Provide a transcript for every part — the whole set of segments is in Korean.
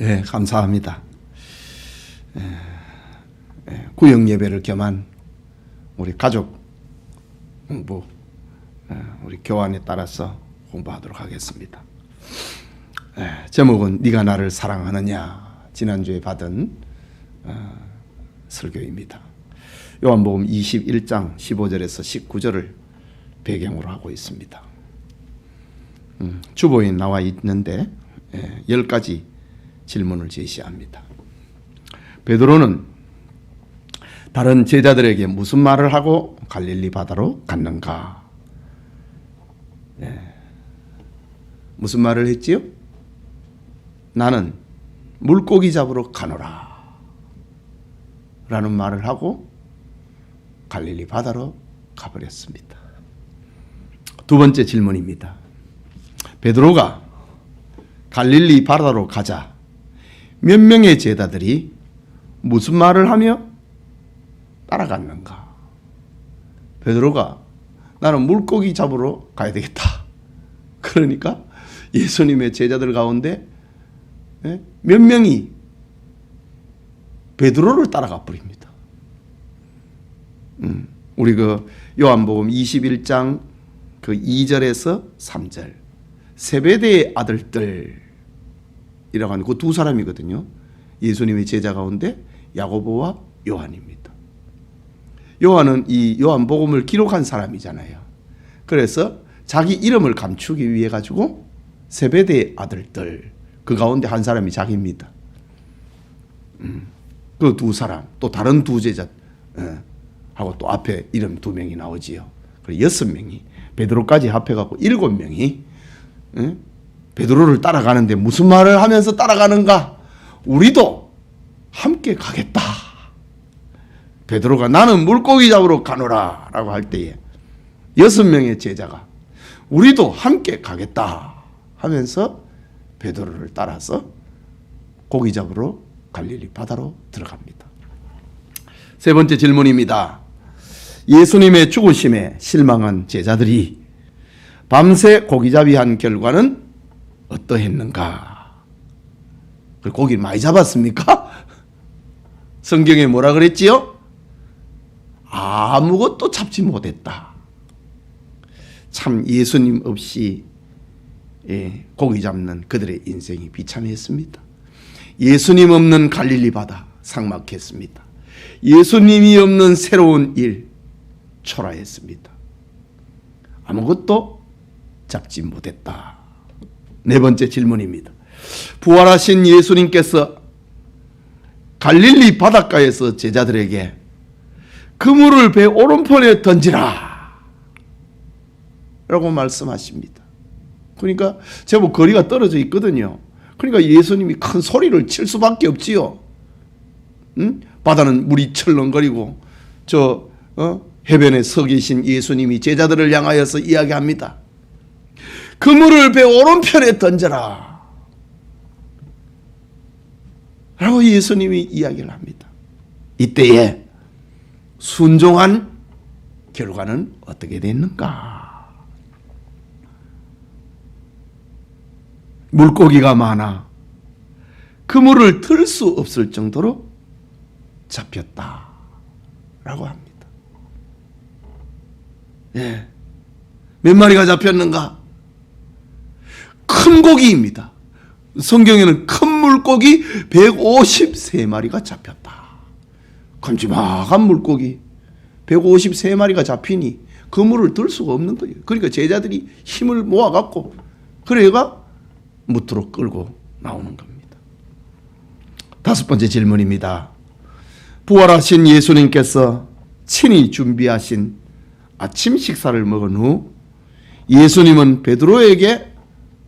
예, 감사합니다. 예, 예, 구역 예배를 겸한 우리 가족 공부, 예, 우리 교환에 따라서 공부하도록 하겠습니다. 예, 제목은 네가 나를 사랑하느냐 지난주에 받은 어, 설교입니다. 요한복음 21장 15절에서 19절을 배경으로 하고 있습니다. 음, 주보에 나와 있는데 예, 열 가지 질문을 제시합니다. 베드로는 다른 제자들에게 무슨 말을 하고 갈릴리 바다로 갔는가? 예. 무슨 말을 했지요? 나는 물고기 잡으러 가노라. 라는 말을 하고 갈릴리 바다로 가버렸습니다. 두 번째 질문입니다. 베드로가 갈릴리 바다로 가자 몇 명의 제자들이 무슨 말을 하며 따라갔는가? 베드로가 나는 물고기 잡으러 가야 되겠다. 그러니까 예수님의 제자들 가운데 예? 몇 명이 베드로를 따라가 버립니다. 음, 우리 그 요한복음 21장 그 2절에서 3절 세베대의 아들들 하는 그 두 사람이거든요. 예수님의 제자 가운데 야고보와 요한입니다. 요한은 이 요한복음을 기록한 사람이잖아요. 그래서 자기 이름을 감추기 위해 가지고 세베대의 아들들 그 가운데 한 사람이 자기입니다. 음, 그두 사람 또 다른 두 제자 예, 하고 또 앞에 이름 두 명이 나오지요. 그리고 여섯 명이 베드로까지 합해갖고 일곱 명이 예, 베드로를 따라가는데 무슨 말을 하면서 따라가는가? 우리도 함께 가겠다. 베드로가 나는 물고기 잡으러 가노라 라고 할 때에 여섯 명의 제자가 우리도 함께 가겠다 하면서 베드로를 따라서 고기 잡으러 갈릴리 바다로 들어갑니다. 세 번째 질문입니다. 예수님의 죽으심에 실망한 제자들이 밤새 고기잡이 한 결과는 어떠했는가? 그 고기를 많이 잡았습니까? 성경에 뭐라 그랬지요? 아무것도 잡지 못했다. 참 예수님 없이 예, 고기 잡는 그들의 인생이 비참했습니다. 예수님 없는 갈릴리 바다 상막했습니다. 예수님이 없는 새로운 일 초라했습니다. 아무것도 잡지 못했다. 네 번째 질문입니다. 부활하신 예수님께서 갈릴리 바닷가에서 제자들에게 그물을 배 오른편에 던지라 라고 말씀하십니다. 그러니까 제법 거리가 떨어져 있거든요. 그러니까 예수님이 큰 소리를 칠 수밖에 없지요. 응? 바다는 물이 철렁거리고 저 어? 해변에 서 계신 예수님이 제자들을 향하여서 이야기합니다. 그물을 배 오른편에 던져라. 라고 예수님이 이야기를 합니다. 이때에 순종한 결과는 어떻게 됐는가? 물고기가 많아 그물을 들 수 없을 정도로 잡혔다. 라고 합니다. 예. 몇 마리가 잡혔는가? 큰 고기입니다. 성경에는 큰 물고기 153마리가 잡혔다. 큼지막한 물고기 153마리가 잡히니 그물을 들 수가 없는 거예요. 그러니까 제자들이 힘을 모아갖고 그래가 무트로 끌고 나오는 겁니다. 다섯 번째 질문입니다. 부활하신 예수님께서 친히 준비하신 아침 식사를 먹은 후 예수님은 베드로에게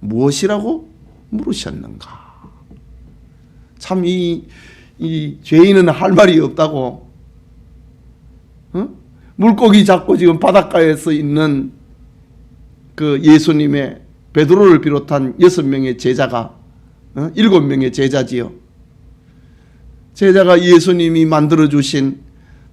무엇이라고 물으셨는가? 참 이 이 죄인은 할 말이 없다고 어? 물고기 잡고 지금 바닷가에서 있는 그 예수님의 베드로를 비롯한 여섯 명의 제자가 어? 일곱 명의 제자지요. 제자가 예수님이 만들어 주신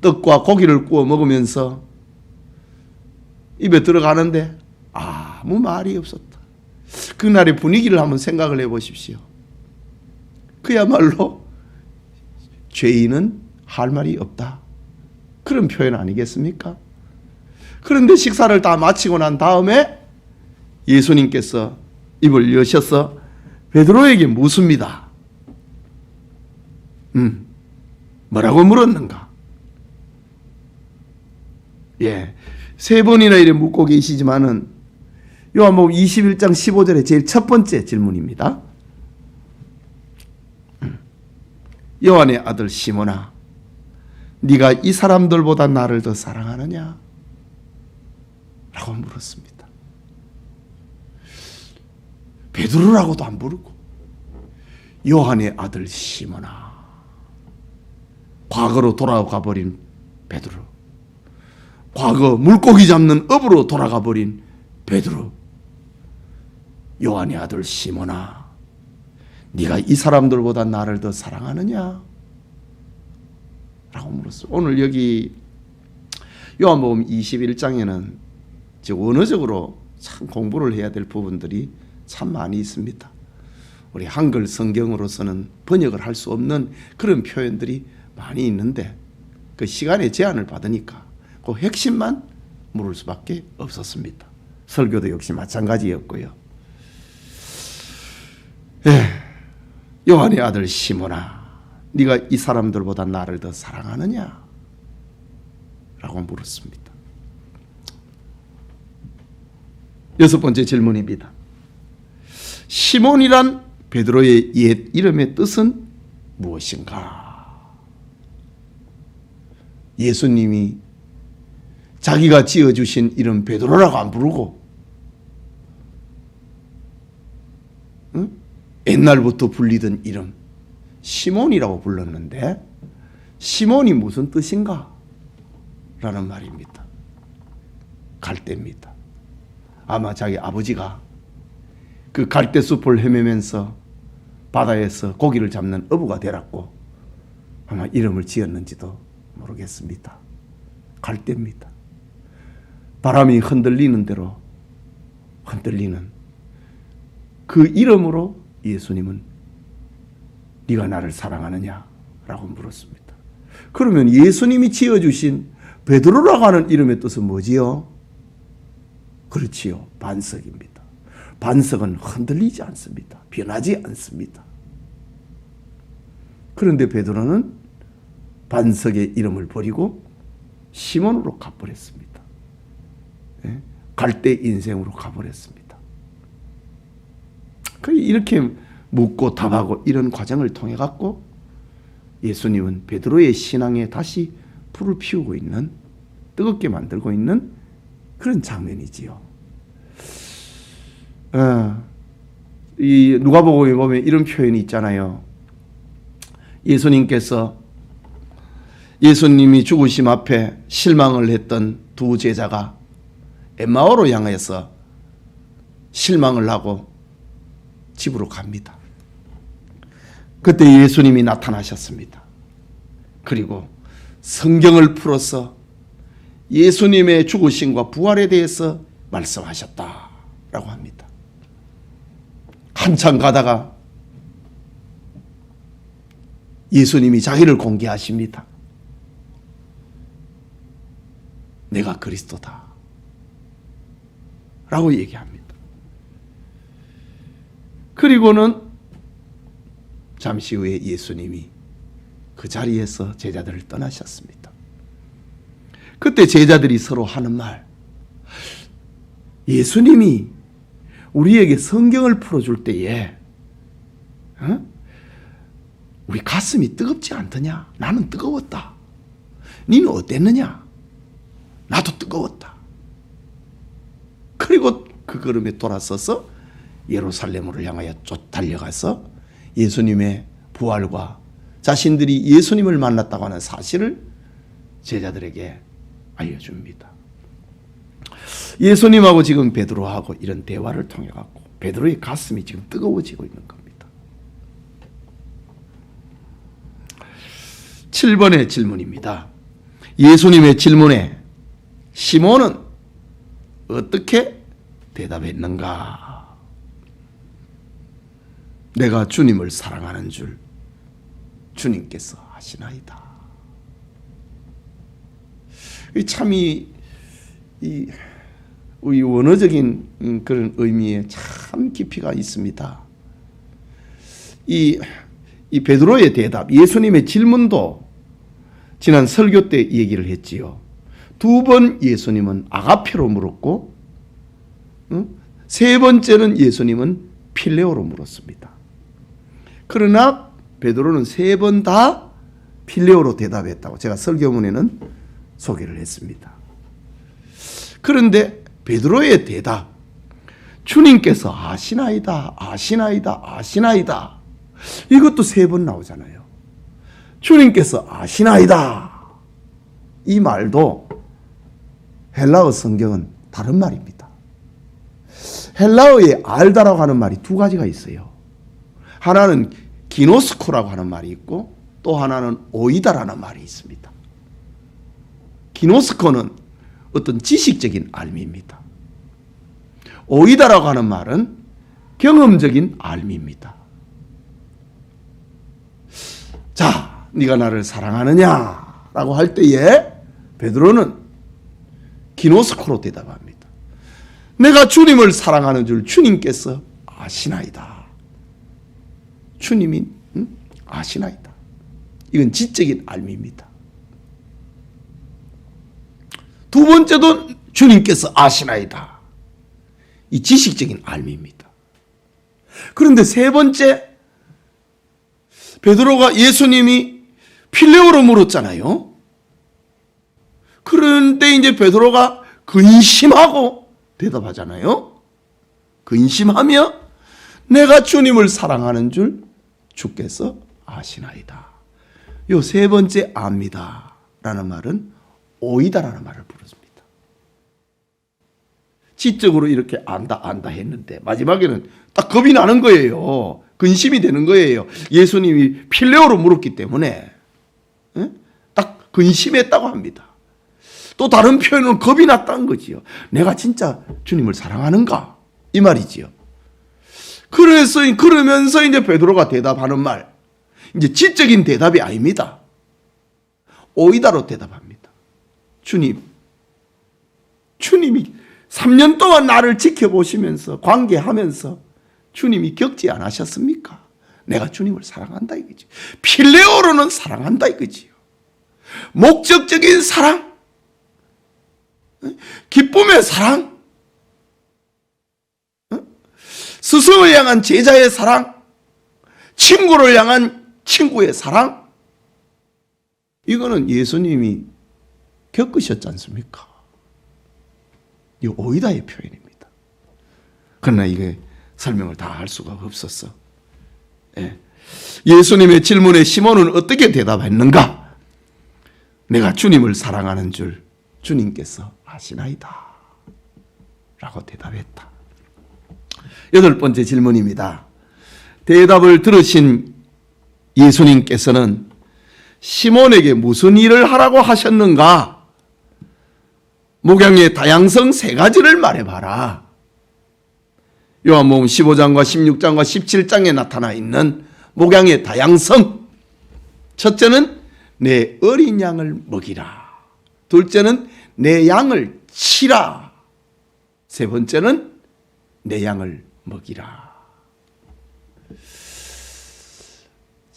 떡과 고기를 구워 먹으면서 입에 들어가는데 아무 말이 없었다. 그날의 분위기를 한번 생각을 해 보십시오. 그야말로 죄인은 할 말이 없다. 그런 표현 아니겠습니까? 그런데 식사를 다 마치고 난 다음에 예수님께서 입을 여셔서 베드로에게 묻습니다. 음, 뭐라고 물었는가? 예, 세 번이나 이래 묻고 계시지만은 요한복음 21장 15절에 제일 첫 번째 질문입니다. 음, 요한의 아들 시몬아, 네가 이 사람들보다 나를 더 사랑하느냐? 라고 물었습니다. 베드로라고도 안 부르고 요한의 아들 시몬아 과거로 돌아가 버린 베드로 과거 물고기 잡는 업으로 돌아가 버린 베드로 요한의 아들 시몬아 네가 이 사람들보다 나를 더 사랑하느냐 라고 물었어 오늘 여기 요한복음 21장에는 원어적으로 참 공부를 해야 될 부분들이 참 많이 있습니다. 우리 한글 성경으로서는 번역을 할 수 없는 그런 표현들이 많이 있는데 그 시간의 제한을 받으니까 그 핵심만 물을 수밖에 없었습니다. 설교도 역시 마찬가지였고요. 예, 요한의 아들 시몬아, 네가 이 사람들보다 나를 더 사랑하느냐? 라고 물었습니다. 여섯 번째 질문입니다. 시몬이란 베드로의 옛 이름의 뜻은 무엇인가? 예수님이 자기가 지어주신 이름 베드로라고 안 부르고 응? 옛날부터 불리던 이름 시몬이라고 불렀는데 시몬이 무슨 뜻인가? 라는 말입니다. 갈대입니다. 아마 자기 아버지가 그 갈대 숲을 헤매면서 바다에서 고기를 잡는 어부가 되었고 아마 이름을 지었는지도 모르겠습니다. 갈대입니다. 바람이 흔들리는 대로 흔들리는 그 이름으로 예수님은 네가 나를 사랑하느냐라고 물었습니다. 그러면 예수님이 지어 주신 베드로라고 하는 이름의 뜻은 뭐지요? 그렇지요. 반석입니다. 반석은 흔들리지 않습니다. 변하지 않습니다. 그런데 베드로는 반석의 이름을 버리고 시몬으로 가버렸습니다. 예? 갈대 인생으로 가버렸습니다. 그 이렇게 묻고 답하고 이런 과정을 통해 갖고 예수님은 베드로의 신앙에 다시 불을 피우고 있는 뜨겁게 만들고 있는 그런 장면이지요. 어, 이 누가복음에 보면 이런 표현이 있잖아요. 예수님께서 예수님이 죽으심 앞에 실망을 했던 두 제자가 엠마오로 향해서 실망을 하고 집으로 갑니다. 그때 예수님이 나타나셨습니다. 그리고 성경을 풀어서 예수님의 죽으심과 부활에 대해서 말씀하셨다라고 합니다. 한참 가다가 예수님이 자기를 공개하십니다. 내가 그리스도다. 라고 얘기합니다. 그리고는 잠시 후에 예수님이 그 자리에서 제자들을 떠나셨습니다. 그때 제자들이 서로 하는 말, 예수님이 우리에게 성경을 풀어줄 때에, 어? 우리 가슴이 뜨겁지 않더냐? 나는 뜨거웠다. 니는 어땠느냐? 나도 뜨거웠다. 그리고 그 걸음에 돌아서서 예루살렘으로 향하여 쫓 달려가서 예수님의 부활과 자신들이 예수님을 만났다고 하는 사실을 제자들에게 알려줍니다. 예수님하고 지금 베드로하고 이런 대화를 통해 갖고 베드로의 가슴이 지금 뜨거워지고 있는 겁니다. 7번의 질문입니다. 예수님의 질문에 시몬은 어떻게 대답했는가? 내가 주님을 사랑하는 줄 주님께서 하시나이다. 이 참이 이 원어적인 음, 그런 의미에 참 깊이가 있습니다. 이, 이 베드로의 대답, 예수님의 질문도 지난 설교 때 얘기를 했지요. 두 번 예수님은 아가페로 물었고, 응? 세 번째는 예수님은 필레오로 물었습니다. 그러나 베드로는 세 번 다 필레오로 대답했다고 제가 설교문에는 소개를 했습니다. 그런데 베드로의 대답, 주님께서 아시나이다, 아시나이다, 아시나이다. 이것도 세 번 나오잖아요. 주님께서 아시나이다. 이 말도 헬라어 성경은 다른 말입니다. 헬라어에 알다라고 하는 말이 두 가지가 있어요. 하나는 기노스코라고 하는 말이 있고 또 하나는 오이다라는 말이 있습니다. 기노스코는 어떤 지식적인 알미입니다. 오이다라고 하는 말은 경험적인 알미입니다. 자, 네가 나를 사랑하느냐라고 할 때에 베드로는 기노스코로 대답합니다. 내가 주님을 사랑하는 줄 주님께서 아시나이다. 주님이 응? 아시나이다. 이건 지적인 알미입니다. 두 번째도 주님께서 아시나이다. 이 지식적인 알미입니다. 그런데 세 번째 베드로가 예수님이 필레오로 물었잖아요. 그런데 이제 베드로가 근심하고 대답하잖아요. 근심하며 내가 주님을 사랑하는 줄 주께서 아시나이다. 요 세 번째 압니다. 라는 말은 오이다라는 말을 부릅니다. 지적으로 이렇게 안다 안다 했는데 마지막에는 딱 겁이 나는 거예요. 근심이 되는 거예요. 예수님이 필레오로 물었기 때문에 예? 딱 근심했다고 합니다. 또 다른 표현은 겁이 났다는 거지요. 내가 진짜 주님을 사랑하는가 이 말이지요. 그래서 그러면서 이제 베드로가 대답하는 말 이제 지적인 대답이 아닙니다. 오이다로 대답합니다. 주님, 주님이 3년 동안 나를 지켜보시면서 관계하면서 주님이 겪지 않으셨습니까? 내가 주님을 사랑한다 이거지. 필레오로는 사랑한다 이거지요. 목적적인 사랑, 기쁨의 사랑, 스승을 향한 제자의 사랑, 친구를 향한 친구의 사랑, 이거는 예수님이 겪으셨지 않습니까? 이 오이다의 표현입니다. 그러나 이게 설명을 다 할 수가 없었어. 예. 예수님의 질문에 시몬은 어떻게 대답했는가? 내가 주님을 사랑하는 줄 주님께서 아시나이다. 라고 대답했다. 여덟 번째 질문입니다. 대답을 들으신 예수님께서는 시몬에게 무슨 일을 하라고 하셨는가? 목양의 다양성 세 가지를 말해봐라. 요한복음 15장과 16장과 17장에 나타나 있는 목양의 다양성. 첫째는 내 어린 양을 먹이라. 둘째는 내 양을 치라. 세 번째는 내 양을 먹이라.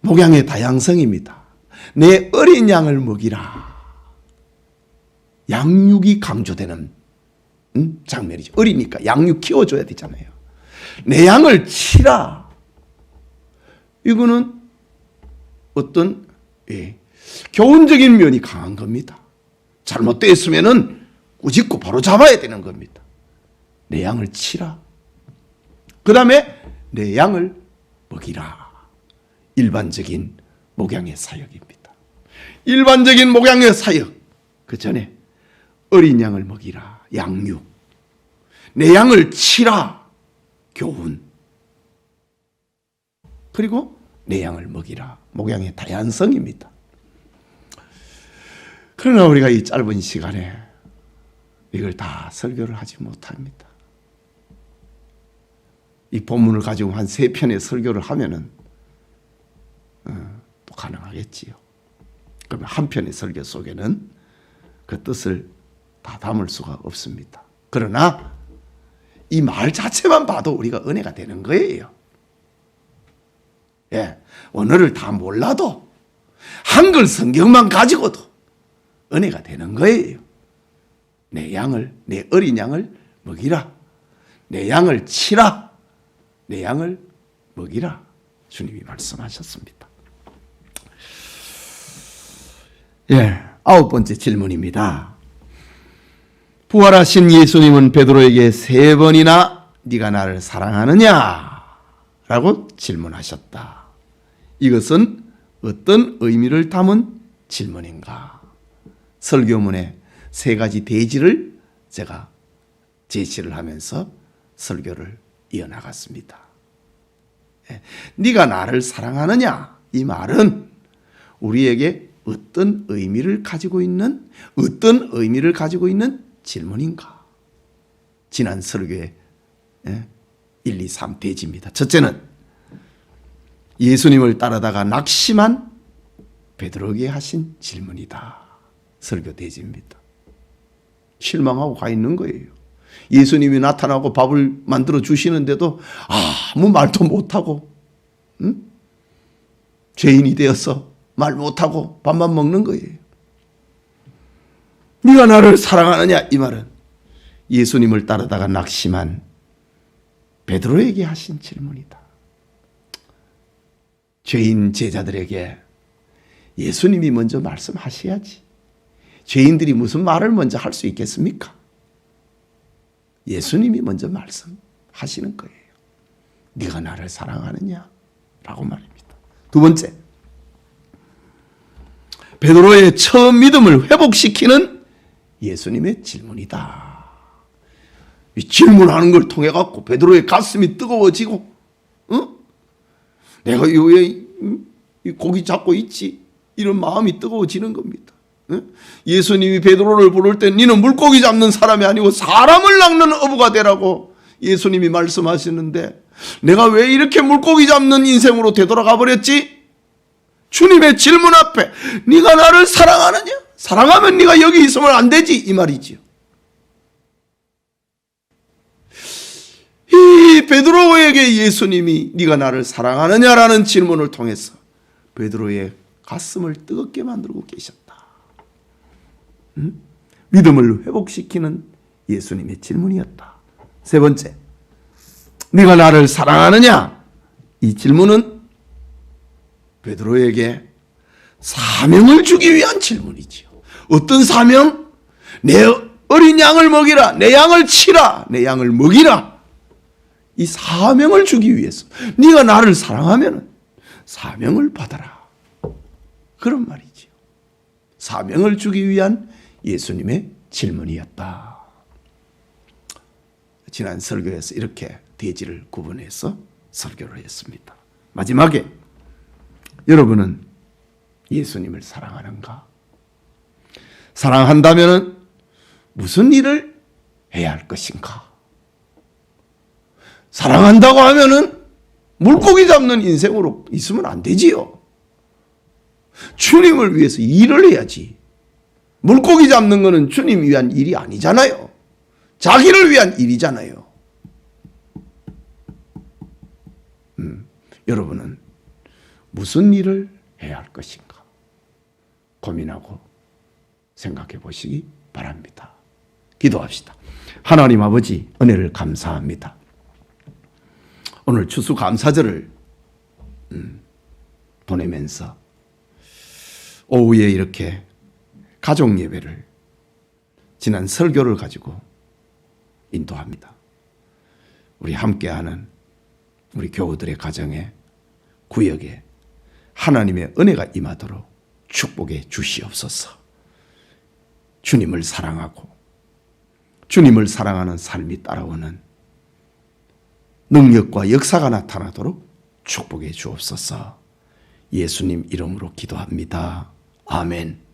목양의 다양성입니다. 내 어린 양을 먹이라. 양육이 강조되는 음? 장면이죠. 어리니까 양육 키워줘야 되잖아요. 내 양을 치라. 이거는 어떤 예, 교훈적인 면이 강한 겁니다. 잘못됐으면은 꾸짖고 바로 잡아야 되는 겁니다. 내 양을 치라. 그 다음에 내 양을 먹이라. 일반적인 목양의 사역입니다. 일반적인 목양의 사역. 그 전에 어린 양을 먹이라. 양육. 내 양을 치라. 교훈. 그리고 내 양을 먹이라. 목양의 다양성입니다. 그러나 우리가 이 짧은 시간에 이걸 다 설교를 하지 못합니다. 이 본문을 가지고 한 세 편의 설교를 하면은 어, 가능하겠지요. 그러면 한 편의 설교 속에는 그 뜻을 다 담을 수가 없습니다. 그러나 이 말 자체만 봐도 우리가 은혜가 되는 거예요. 예, 언어를 다 몰라도 한글 성경만 가지고도 은혜가 되는 거예요. 내 양을 내 어린 양을 먹이라. 내 양을 치라. 내 양을 먹이라. 주님이 말씀하셨습니다. 예, 아홉 번째 질문입니다. 부활하신 예수님은 베드로에게 세 번이나 네가 나를 사랑하느냐? 라고 질문하셨다. 이것은 어떤 의미를 담은 질문인가? 설교문에 세 가지 대지를 제가 제시를 하면서 설교를 이어나갔습니다. 예, 네가 나를 사랑하느냐? 이 말은 우리에게 어떤 의미를 가지고 있는 어떤 의미를 가지고 있는 질문인가? 지난 설교에 1, 2, 3 대지입니다. 첫째는 예수님을 따르다가 낙심한 베드로에게 하신 질문이다. 설교 대지입니다. 실망하고 가 있는 거예요. 예수님이 나타나고 밥을 만들어 주시는데도 아무 말도 못하고 응? 죄인이 되어서 말 못하고 밥만 먹는 거예요. 네가 나를 사랑하느냐 이 말은 예수님을 따르다가 낙심한 베드로에게 하신 질문이다. 죄인 제자들에게 예수님이 먼저 말씀하셔야지. 죄인들이 무슨 말을 먼저 할 수 있겠습니까? 예수님이 먼저 말씀하시는 거예요. 네가 나를 사랑하느냐? 라고 말입니다. 두 번째. 베드로의 처음 믿음을 회복시키는 예수님의 질문이다. 이 질문하는 걸 통해 갖고 베드로의 가슴이 뜨거워지고, 어? 내가 왜 고기 잡고 있지? 이런 마음이 뜨거워지는 겁니다. 어? 예수님이 베드로를 부를 때 너는 물고기 잡는 사람이 아니고 사람을 낚는 어부가 되라고 예수님이 말씀하시는데 내가 왜 이렇게 물고기 잡는 인생으로 되돌아가 버렸지? 주님의 질문 앞에 네가 나를 사랑하느냐? 사랑하면 네가 여기 있으면 안 되지 이 말이지요. 이 베드로에게 예수님이 네가 나를 사랑하느냐라는 질문을 통해서 베드로의 가슴을 뜨겁게 만들고 계셨다. 음? 믿음을 회복시키는 예수님의 질문이었다. 세 번째, 네가 나를 사랑하느냐? 이 질문은 베드로에게 사명을 주기 위한 질문이지요. 어떤 사명? 내 어린 양을 먹이라, 내 양을 치라, 내 양을 먹이라. 이 사명을 주기 위해서 네가 나를 사랑하면 사명을 받아라. 그런 말이지요. 사명을 주기 위한 예수님의 질문이었다. 지난 설교에서 이렇게 대지를 구분해서 설교를 했습니다. 마지막에 여러분은 예수님을 사랑하는가? 사랑한다면 무슨 일을 해야 할 것인가? 사랑한다고 하면은 물고기 잡는 인생으로 있으면 안 되지요. 주님을 위해서 일을 해야지. 물고기 잡는 거는 주님 위한 일이 아니잖아요. 자기를 위한 일이잖아요. 음, 여러분은 무슨 일을 해야 할 것인가? 고민하고 생각해 보시기 바랍니다. 기도합시다. 하나님 아버지, 은혜를 감사합니다. 오늘 추수 감사절을 음, 보내면서 오후에 이렇게 가족 예배를 지난 설교를 가지고 인도합니다. 우리 함께하는 우리 교우들의 가정에 구역에 하나님의 은혜가 임하도록 축복해 주시옵소서. 주님을 사랑하고 주님을 사랑하는 삶이 따라오는 능력과 역사가 나타나도록 축복해 주옵소서. 예수님 이름으로 기도합니다. 아멘.